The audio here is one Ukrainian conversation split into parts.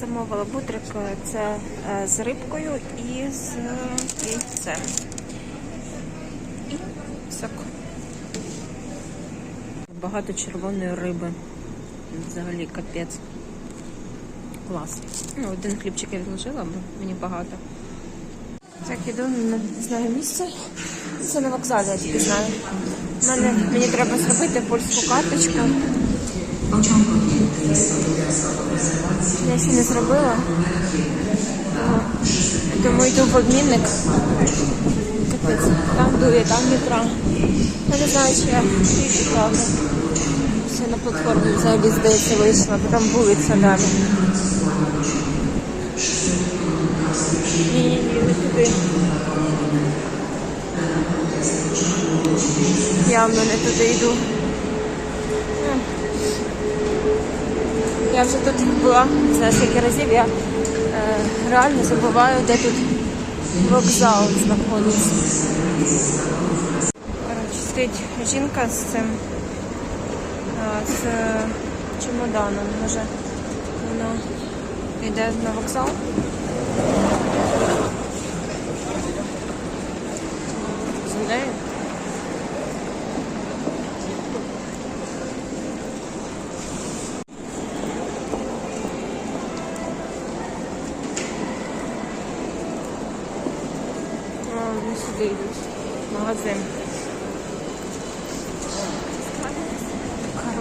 замовила бутрик. Це е, з рибкою і з яйцем. І сок. Багато червоної риби. Взагалі капець. Клас. Ну, один хлібчик я відложила, бо мені багато. Так, іду не знаю місце. Це на вокзалі, я тільки знаю. Мене, мені треба зробити польську карточку. Я ще не зробила. Тому- йду в обмінник. Там дує, там метро. Я не знаю, чи я правда. Все на платформі взагалі здається вийшла, бо там вулиця далі. Ні, ні, ні, не туди. Явно не туди йду. Я вже тут була, не знаю скільки разів, я е, реально забуваю, де тут вокзал знаходиться. Коротше, стоїть жінка з цим е, з чемоданом. Може, вона йде на вокзал. З. А, вони сюди йдуть. Магазин.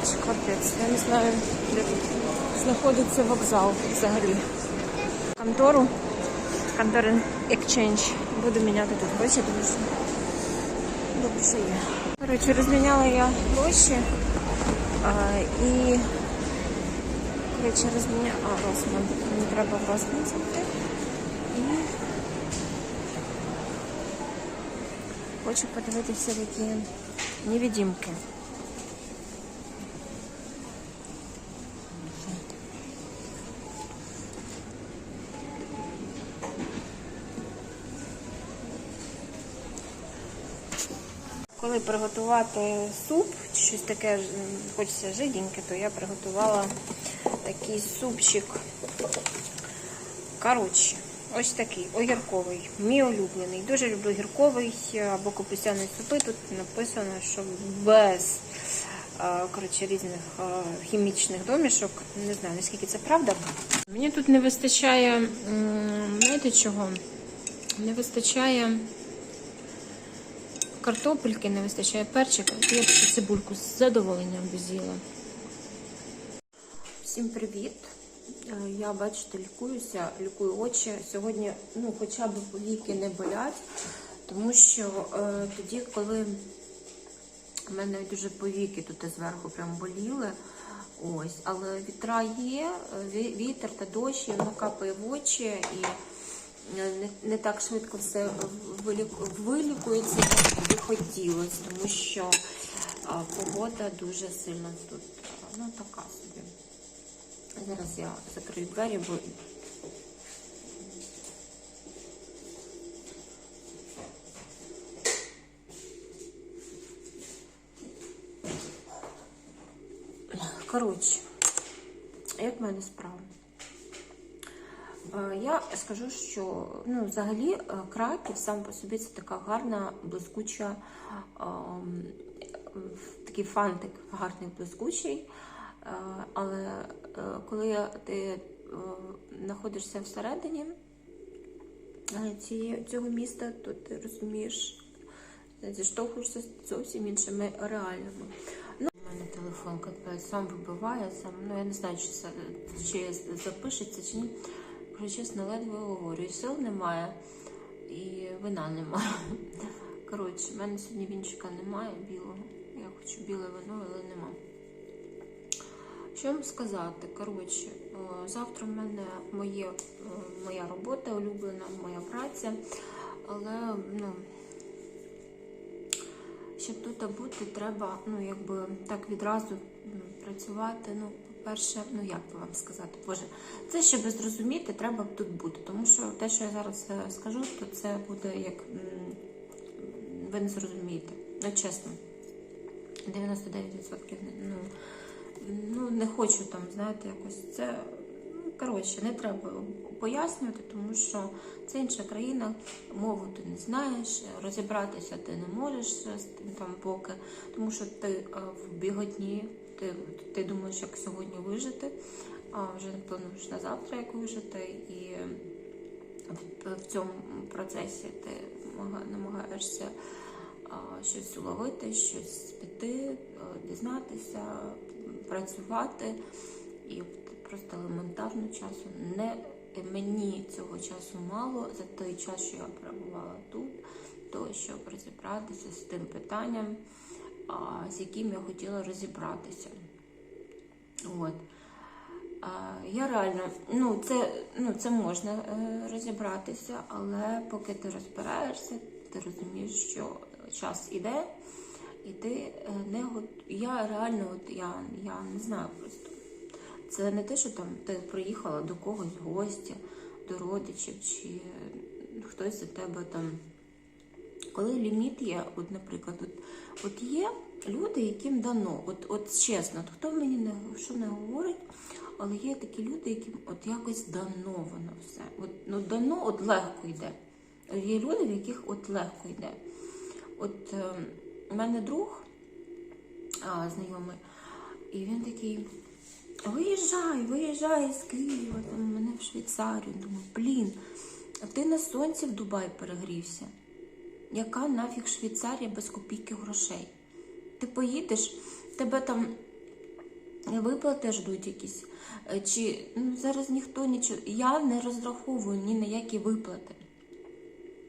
Коротше, капець. Я не знаю, де знаходиться вокзал взагалі. Контору. Контори Exchange. Буду міняти тут гроші, тому що добре, є. Коротше, розміняла я гроші. А, і коротше, розміняла. А, Росман. Мені треба в Росман. І Хочу подивитися такі невидимки. Коли приготувати суп, чи щось таке хочеться жиденьке, то я приготувала такий супчик. Коротше, ось такий огірковий, мій улюблений. Дуже люблю гірковий або капустяний супи. Тут написано, що без коротше, різних хімічних домішок. Не знаю, наскільки це правда. Мені тут не вистачає, знаєте чого? Не вистачає картопельки, не вистачає перчика. Я б цибульку з задоволенням би з'їла. Всім привіт! Е, Я, бачите, лікуюся, лікую очі. Сьогодні, ну, хоча б повіки не болять, тому що е, тоді, коли в мене дуже повіки тут зверху прям боліли, ось, але вітра є, вітер та дощ, воно капає в очі, і не, не так швидко все вилікується, як би хотілося, тому що е, погода дуже сильно тут, е, ну, така собі. Зараз я закрию двері, бо коротше, як в мене справа? Е, Я скажу, що ну, взагалі е, Краків сам по собі це така гарна, блискуча, ем, такий фантик гарний блискучий. Е, Але коли ти знаходишся всередині цього міста, то ти розумієш, зіштовхуєшся з зовсім іншими реаліями. Ну, у мене телефон капець сам вибиває, сам, ну я не знаю, чи, це, чи запишеться, чи ні. Кажу, чесно, ледве говорю, і сил немає, і вина немає. Коротше, в мене сьогодні вінчика немає білого. Я хочу біле вино, але нема. Що вам сказати? Коротше, е, завтра в мене моє, е, моя робота улюблена, моя праця, але ну, щоб тут бути, треба ну, якби так відразу працювати. Ну, по-перше, ну як би вам сказати, Боже, це щоб зрозуміти, треба тут бути. Тому що те, що я зараз е, скажу, то це буде як ви не зрозумієте. Ну, чесно. 99% не- ну, ну, не хочу там, знаєте, якось це ну, коротше, не треба пояснювати, тому що це інша країна, мову ти не знаєш, розібратися ти не можеш з тим там поки, тому що ти е, в біготні, ти, ти думаєш, як сьогодні вижити, а вже не плануєш на завтра, як вижити, і в, цьому процесі ти намагаєшся щось уловити, щось піти, дізнатися, працювати. І просто елементарно часу не мені цього часу мало за той час, що я перебувала тут, то щоб розібратися з тим питанням, з яким я хотіла розібратися. От. Я реально, ну це, ну, це можна е, розібратися, але поки ти розбираєшся, ти розумієш, що час іде, і ти е, не го... Я реально, от я, я не знаю просто. Це не те, що там ти приїхала до когось в гості, до родичів, чи хтось за тебе там. Коли ліміт є, от, наприклад, от, от є люди, яким дано, от, от чесно, хто мені не що не говорить, але є такі люди, яким от якось дано воно все. От, ну, дано от легко йде. Є люди, в яких от легко йде. От е, мене друг а, знайомий, і він такий. Виїжджай, виїжджай з Києва, мене в Швейцарію. Думаю, блін, а ти на сонці в Дубай перегрівся. Яка нафіг Швейцарія без копійки грошей? Ти поїдеш, тебе там виплати ждуть якісь. Е, Чи ну, зараз ніхто нічого. Я не розраховую ні на які виплати.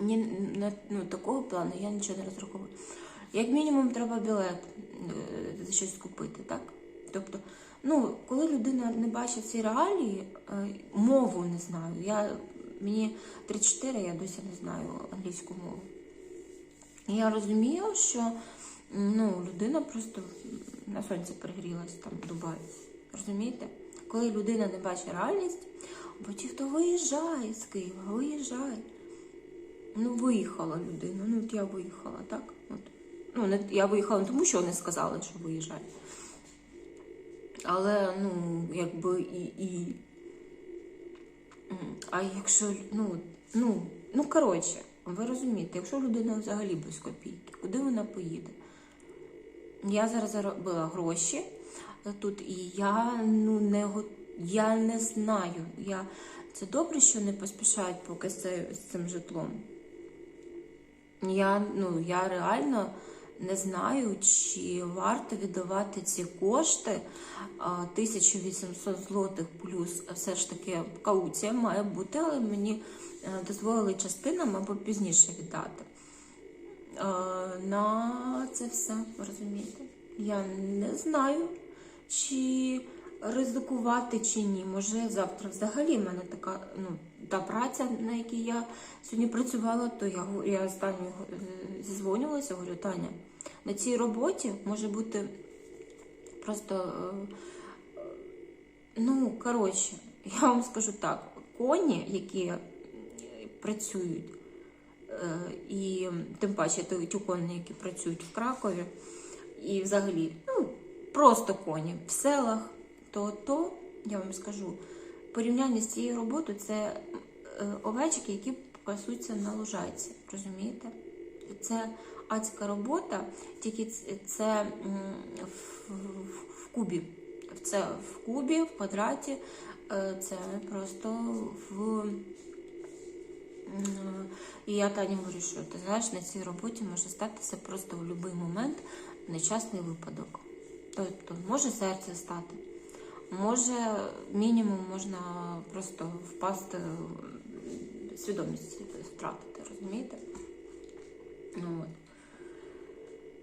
Ні на ну, такого плану я нічого не розраховую. Як мінімум, треба білет е, щось купити, так? Тобто, ну, коли людина не бачить ці реалії, е, мову не знаю. Я, мені 34, я досі не знаю англійську мову. Я розумію, що ну, людина просто на сонці перегрілась там в. Розумієте? Коли людина не бачить реальність, бо ті, хто виїжджає з Києва, виїжджає. Ну, виїхала людина. Ну, от я виїхала, так? От. Ну, не, я виїхала не тому, що вони сказали, що виїжджає. Але, ну, якби і. і... А якщо, ну, ну, ну, коротше, ви розумієте, якщо людина взагалі без копійки, куди вона поїде? Я зараз заробила гроші тут, і я ну не я не знаю. Я... Це добре, що не поспішають поки з, цим житлом. Я, ну, я реально не знаю, чи варто віддавати ці кошти. 1800 злотих плюс все ж таки кауція має бути, але мені дозволили частинам або пізніше віддати. Е, На це все, розумієте? Я не знаю, чи ризикувати чи ні. Може, завтра взагалі в мене така ну, та праця, на якій я сьогодні працювала, то я, я останньою е, зізвонювалася, говорю, Таня, на цій роботі може бути просто. е, Ну, коротше, я вам скажу так: коні, які е, працюють, е, і тим паче ті коні, які працюють в Кракові, і взагалі, ну, просто коні в селах, то то, я вам скажу, в порівнянні з цією роботою це е, овечки, які пасуться на лужайці, розумієте? Це адська робота, тільки це в, в, в кубі. Це в кубі, в квадраті, е, це просто в. І я Тані говорю, що ти знаєш, на цій роботі може статися просто в будь-який момент нещасний випадок. Тобто може серце стати, може мінімум можна просто впасти, свідомість втратити, розумієте? Ну, от.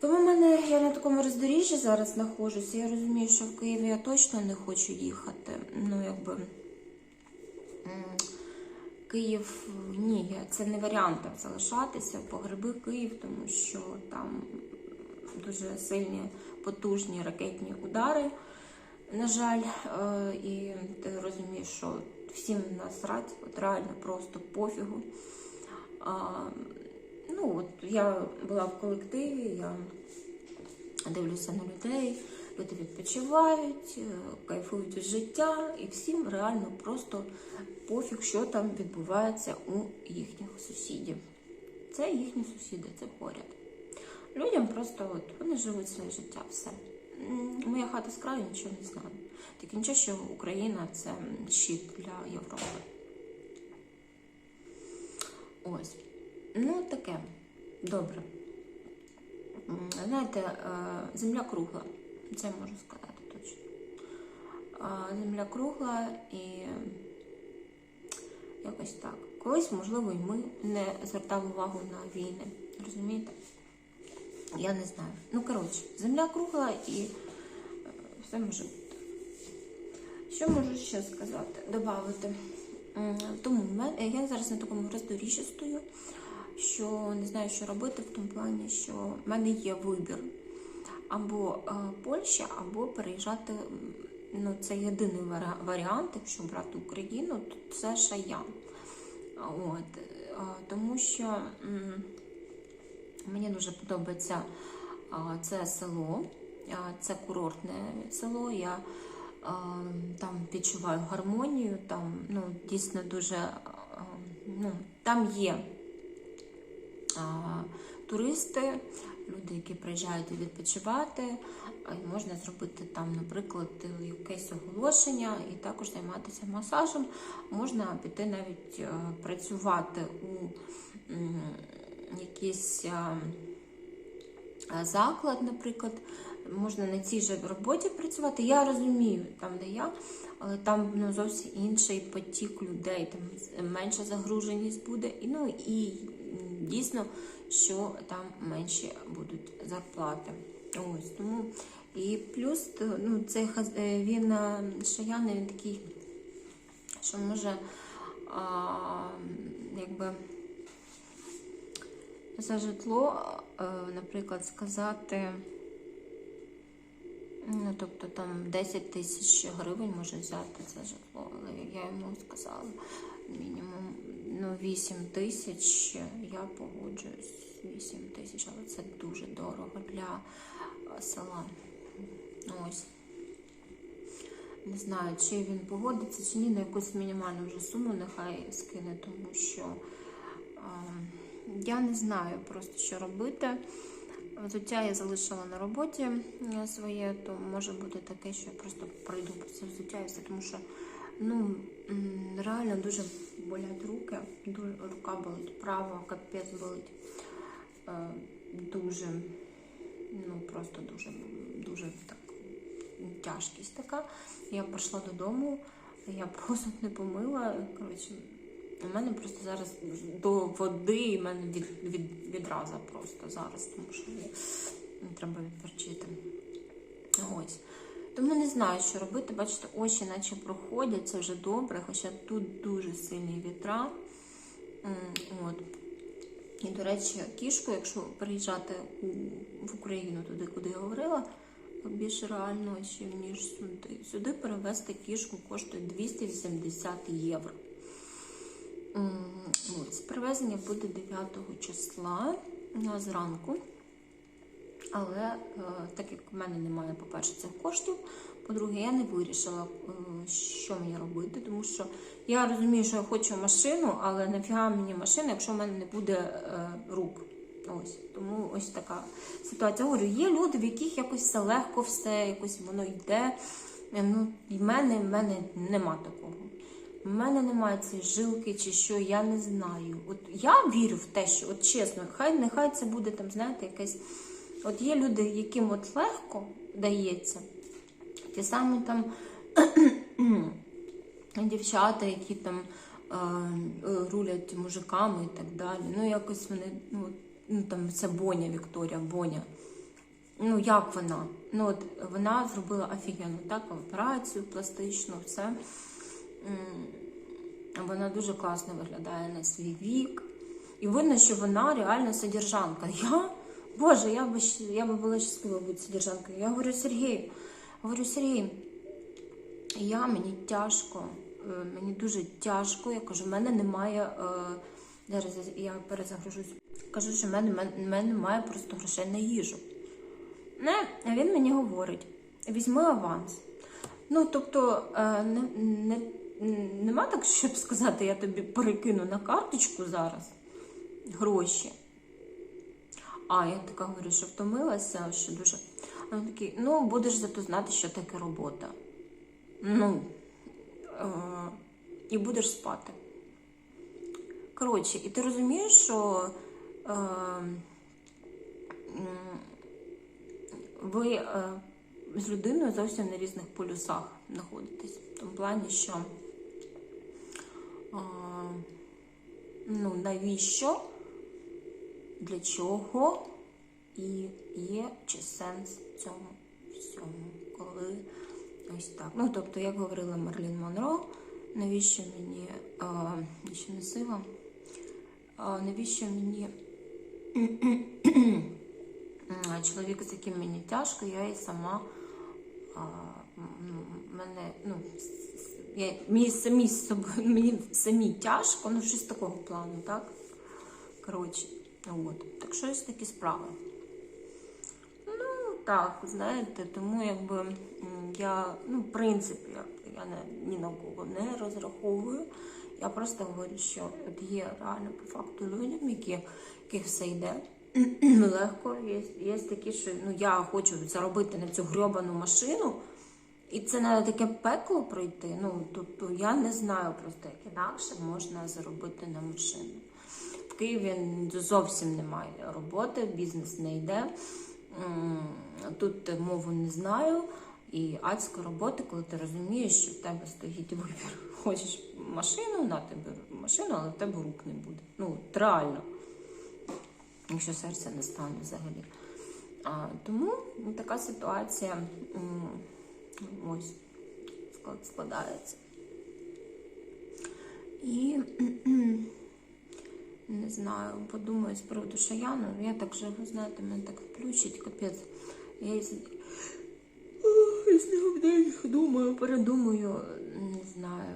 Тому в мене я на такому роздоріжжі зараз знаходжуся. Я розумію, що в Києві я точно не хочу їхати. Ну, якби Київ, ні, це не варіант там залишатися. Погреби Київ, тому що там дуже сильні, потужні ракетні удари. На жаль, Е, і ти розумієш, що всім насрать, от реально просто пофігу. Ну, от я була в колективі, я дивлюся на людей, люди відпочивають, е, кайфують від життя, і всім реально просто пофіг, що там відбувається у їхніх сусідів. Це їхні сусіди, це поряд. Людям просто от вони живуть своє життя, все. Моя хата з краю нічого не знаю. Тільки нічого, що Україна це щит для Європи. Ось. Ну, таке. Добре. Знаєте, е, земля кругла. Це можу сказати точно. Земля кругла і якось так. Колись, можливо, і ми не звертали увагу на війни. Розумієте? Я не знаю. Ну, коротше, земля кругла і е, все може бути. Що можу ще сказати, додати? Тому я зараз на такому роздоріжжі стою, що не знаю, що робити в тому плані, що в мене є вибір. Або е, Польща, або переїжджати. Ну, це єдиний варіант, якщо брати Україну, то це Шаян. От, е, тому що мені дуже подобається а, це село, це курортне село. Я там відчуваю гармонію, там ну, дійсно дуже ну, там є туристи, люди, які приїжджають відпочивати. Можна зробити там, наприклад, якесь оголошення і також займатися масажем. Можна піти навіть е, працювати у якийсь е, е, заклад, наприклад. Можна на цій же роботі працювати. Я розумію, там, де я, але там ну, зовсім інший потік людей, там менша загруженість буде. І, ну, і дійсно, що там менші будуть зарплати. Ось тому. І плюс ну, цей е, він е, шаян, він такий, що може а, якби за житло, е, наприклад, сказати. Ну, тобто там 10 тисяч гривень може взяти це житло, але я йому сказала мінімум ну, 8 тисяч. Я погоджуюсь 8 тисяч, але це дуже дорого для е, села. Ось. Не знаю, чи він погодиться, чи ні, на якусь мінімальну вже суму нехай скине, тому що ем, я не знаю просто, що робити. Взуття я залишила на роботі е, своє, то може бути таке, що я просто пройду по це взуття і все, тому що ну, реально дуже болять руки, дуже, рука болить, права, капець болить. Е, Дуже, ну просто дуже, дуже так тяжкість така. Я прийшла додому, я просто не помила. Коротше, у мене просто зараз до води і в мене від, від, відраза просто зараз, тому що треба відпочити. Ось. Тому не знаю, що робити. Бачите, очі наче проходять, це вже добре, хоча тут дуже сильні вітра. От. І, до речі, кішку, якщо переїжджати у, в Україну туди, куди я говорила, більш реально, ніж сюди. Сюди перевезти кішку коштує 280 євро. М, Ось, перевезення буде 9 числа зранку. Але е, так як в мене немає, по-перше, цих коштів, по-друге, я не вирішила, е, що мені робити, тому що я розумію, що я хочу машину, але нафіга мені машина, якщо в мене не буде е, рук. Ось тому ось така ситуація. Говорю, є люди, в яких якось все легко, все якось воно йде. Ну, в мене, в мене нема такого. У мене немає цієї жилки чи що, я не знаю. От я вірю в те, що от чесно, хай нехай це буде там, знаєте, якесь. От є люди, яким от легко дається, ті самі там дівчата, які там е, рулять мужиками і так далі. Ну, якось вони, ну, ну там це Боня Вікторія, Боня. Ну, як вона? Ну, от вона зробила офігенну так, операцію пластичну, все. Вона дуже класно виглядає на свій вік. І видно, що вона реально содержанка. Я, Боже, я би, я би була щаслива бути содержанкою. Я говорю, Сергій, говорю, Сергій, я мені тяжко, е, мені дуже тяжко. Я кажу, в мене немає. е, Зараз я- перезагружусь. Кажу, що в мене, в мене немає просто грошей на їжу. Не, а він мені говорить: візьми аванс. Ну, тобто, е, не, не, нема так, щоб сказати, я тобі перекину на карточку зараз гроші. А, я така говорю, що втомилася, що дуже. А він такий, ну, будеш зато знати, що таке робота. Ну, е, і будеш спати. Коротше, і ти розумієш, що е, ви е, з людиною зовсім на різних полюсах знаходитесь. В тому плані, що е, ну, навіщо, для чого і є чи сенс в цьому всьому, коли ось так. Ну, тобто, як говорила Мерлін Монро, навіщо мені я ще не сила, а навіщо мені чоловік, з яким мені тяжко, я і сама а, м, мене, ну, я, мені самі з собою, мені самі тяжко, ну щось такого плану, так? Коротше, от. Так що ось такі справи. Ну, так, знаєте, тому якби я, ну, в принципі, я, не, ні на кого не розраховую. Я просто говорю, що от є реально по факту людям, які, яких все йде легко. Є, є такі, що ну, я хочу заробити на цю грьобану машину, і це треба таке пекло пройти. Ну, тобто я не знаю просто, як інакше можна заробити на машину. В Києві зовсім немає роботи, бізнес не йде. Тут мову не знаю. І адська робота, коли ти розумієш, що в тебе стоїть вибір. Хочеш машину, на тебе машину, але в тебе рук не буде. Ну, реально. Якщо серця не стане взагалі. А, тому ну, така ситуація ось складається. І не знаю, подумаю з приводу Шаяну. Я так живу, знаєте, мене так включить, капець. Я із, Ох, із нього в день думаю, передумаю, не знаю.